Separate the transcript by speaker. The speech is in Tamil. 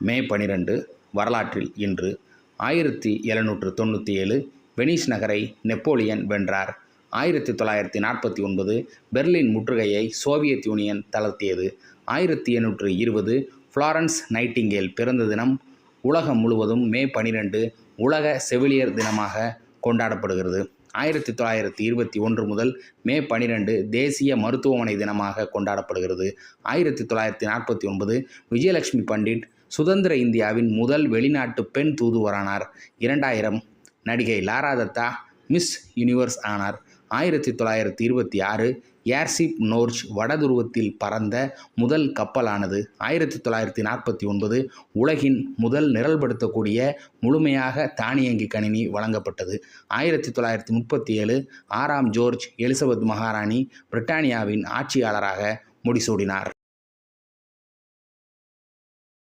Speaker 1: மே பனிரெண்டு வரலாற்றில் இன்று ஆயிரத்தி எழுநூற்று தொண்ணூற்றி ஏழு வெனிஸ் நகரை நெப்போலியன் வென்றார். ஆயிரத்தி தொள்ளாயிரத்தி நாற்பத்தி ஒன்பது பெர்லின் முற்றுகையை சோவியத் யூனியன் தளர்த்தியது. ஆயிரத்தி எண்ணூற்று இருபது ஃப்ளாரன்ஸ் நைட்டிங்கேல் பிறந்த தினம் உலகம் முழுவதும் மே பனிரெண்டு உலக செவிலியர் தினமாக கொண்டாடப்படுகிறது. ஆயிரத்தி தொள்ளாயிரத்தி இருபத்தி ஒன்று முதல் மே பனிரெண்டு தேசிய மருத்துவமனை தினமாக கொண்டாடப்படுகிறது. ஆயிரத்தி தொள்ளாயிரத்தி நாற்பத்தி ஒன்பது விஜயலட்சுமி பண்டிட் சுதந்திர இந்தியாவின் முதல் வெளிநாட்டு பெண் தூதுவரானார். இரண்டாயிரம் நடிகை லாரா தத்தா மிஸ் யூனிவர்ஸ் ஆனார். ஆயிரத்தி தொள்ளாயிரத்தி இருபத்தி ஆறு ஏர்ஷிப் நோர்ஜ் வடதுருவத்தில் பறந்த முதல் கப்பலானது ஆயிரத்தி தொள்ளாயிரத்தி நாற்பத்தி ஒன்பது உலகின் முதல் நிரல்படுத்தக்கூடிய முழுமையாக தானியங்கி கணினி வழங்கப்பட்டது. ஆயிரத்தி தொள்ளாயிரத்தி முப்பத்தி ஏழு ஆறாம் ஜோர்ஜ் எலிசபெத் மகாராணி பிரிட்டானியாவின் ஆட்சியாளராக முடிசூடினார்.